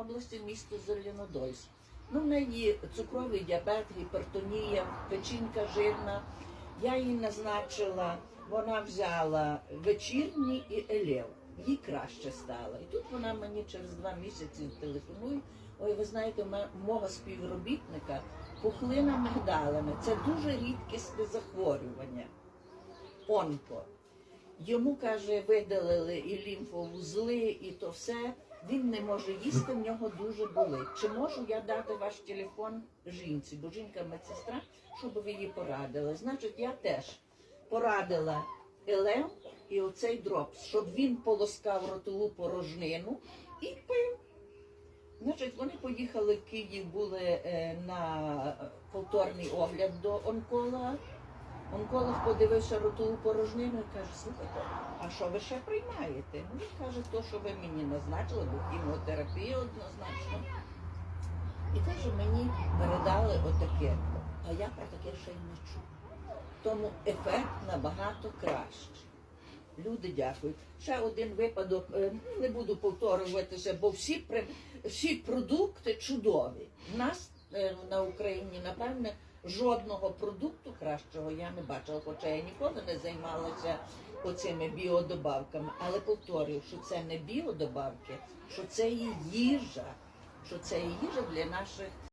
області, місто Зеленодольськ. Ну, в неї цукровий діабет, гіпертонія, печінка жирна. Я їй назначила, вона взяла вечірній і елев. Їй краще стало. І тут вона мені через два місяці телефонує. Ой, ви знаєте, мого співробітника пухлина мигдалини. Це дуже рідкісне захворювання. Онко. Йому каже, видалили і лімфовузли, і то все. Він не може їсти, в нього дуже болить. Чи можу я дати ваш телефон жінці? Бо жінка медсестра, щоб ви її порадили. Значить, я теж порадила елем і оцей дропс, щоб він полоскав ротову порожнину і пив. Значить, вони поїхали в Київ, були е, на повторний огляд до онколога. Онколог подивився ротову порожнину і каже, слухайте, а що ви ще приймаєте? Ну, він каже, то, що ви мені назначили, бо хіміотерапія однозначно. І каже, мені передали отаке. А я про таке ще й не чув. Тому ефект набагато кращий. Люди дякують. Ще один випадок, е, не буду повторюватися, бо всі, всі продукти чудові. У нас на Україні, напевне, жодного продукту кращого я не бачила, хоча я ніколи не займалася оцими біодобавками. Але повторюю, що це не біодобавки, що це є їжа, що це є їжа для наших